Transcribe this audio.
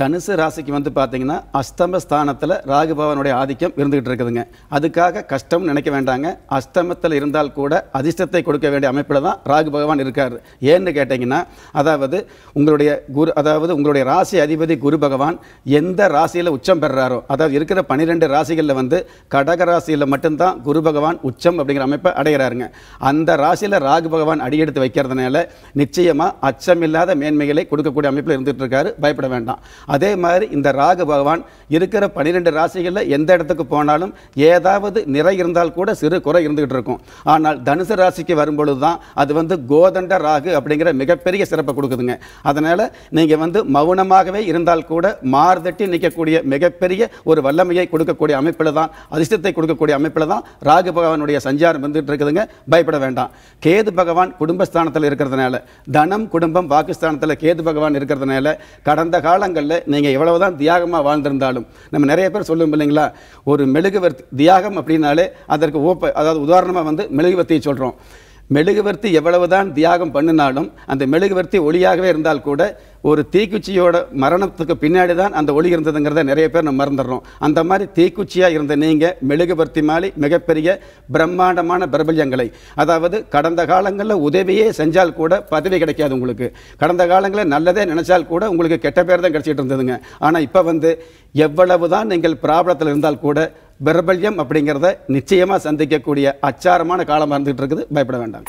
தனுசு ராசிக்கு வந்து பார்த்தீங்கன்னா அஸ்தம ஸ்தானத்தில் ராகுபகவனுடைய ஆதிக்கம் இருந்துகிட்டு இருக்குதுங்க. அதுக்காக கஷ்டம் நினைக்க வேண்டாங்க. அஸ்தமத்தில் இருந்தால் கூட அதிர்ஷ்டத்தை கொடுக்க வேண்டிய அமைப்பில் தான் ராகு பகவான் இருக்கார். ஏன்னு கேட்டிங்கன்னா அதாவது உங்களுடைய குரு அதாவது உங்களுடைய ராசி அதிபதி குரு பகவான் எந்த ராசியில் உச்சம் பெறுறாரோ அதாவது இருக்கிற பன்னிரெண்டு ராசிகளில் வந்து கடக ராசியில் மட்டும்தான் குரு பகவான் உச்சம் அப்படிங்கிற அமைப்பை அடைகிறாருங்க. அந்த ராசியில் ராகு பகவான் அடியெடுத்து வைக்கிறதுனால நிச்சயமாக அச்சமில்லாத மேன்மைகளை கொடுக்கக்கூடிய அமைப்பில் இருந்துகிட்டு இருக்காரு. பயப்பட வேண்டாம். அதே மாதிரி இந்த ராகு பகவான் இருக்கிற பன்னிரெண்டு ராசிகளில் எந்த இடத்துக்கு போனாலும் ஏதாவது நிறை இருந்தால் கூட சிறு குறை இருந்துகிட்டு இருக்கும். ஆனால் தனுசு ராசிக்கு வரும்பொழுது தான் அது வந்து கோதண்ட ராகு அப்படிங்கிற மிகப்பெரிய சிறப்பை கொடுக்குதுங்க. அதனால் நீங்கள் வந்து மௌனமாகவே இருந்தால் கூட மார்தட்டி நிற்கக்கூடிய மிகப்பெரிய ஒரு வல்லமையை கொடுக்கக்கூடிய அமைப்பில் தான் அதிர்ஷ்டத்தை கொடுக்கக்கூடிய அமைப்பில் தான் ராகு பகவானுடைய சஞ்சாரம் வந்துட்டு இருக்குதுங்க. பயப்பட வேண்டாம். கேது பகவான் குடும்பஸ்தானத்தில் இருக்கிறதுனால தனம் குடும்பம் பாகிஸ்தானத்தில் கேது பகவான் இருக்கிறதுனால கடந்த காலங்களில் நீங்கள் எவ்வளவுதான் தியாகமாக வாழ்ந்திருந்தாலும் நம்ம நிறைய பேர் சொல்லுவோம் இல்லைங்களா? ஒரு மெழுகுவர்த்தி தியாகம் அப்படின்னாலே அதற்கு ஓப்ப அதாவது உதாரணமாக வந்து மெழுகுவர்த்தியை சொல்கிறோம் மெழுகுவர்த்தி எவ்வளவுதான் தியாகம் பண்ணினாலும் அந்த மெழுகுவர்த்தி ஒளியாகவே இருந்தால் கூட ஒரு தீக்குச்சியோட மரணத்துக்கு பின்னாடி தான் அந்த ஒளி இருந்ததுங்கிறத நிறைய பேர் நம்ம மறந்துடுறோம். அந்த மாதிரி தீக்குச்சியாக இருந்த நீங்கள் மெழுகுவர்த்தி மாலை மிகப்பெரிய பிரம்மாண்டமான பிரபல்யங்களை அதாவது கடந்த காலங்களில் உதவியே செஞ்சால் கூட பதவி கிடைக்காது உங்களுக்கு. கடந்த காலங்களில் நல்லதே நினைச்சால் கூட உங்களுக்கு கெட்ட பேர் தான் கிடைச்சிட்டு இருந்ததுங்க. ஆனால் இப்போ வந்து எவ்வளவு தான் நீங்கள் ப்ராப்ளத்தில் இருந்தால் கூட பிரபல்யம் அப்படிங்கிறத நிச்சயமாக சந்திக்கக்கூடிய அச்சாரமான காலமாக இருந்துகிட்டு இருக்குது. பயப்பட வேண்டாம்.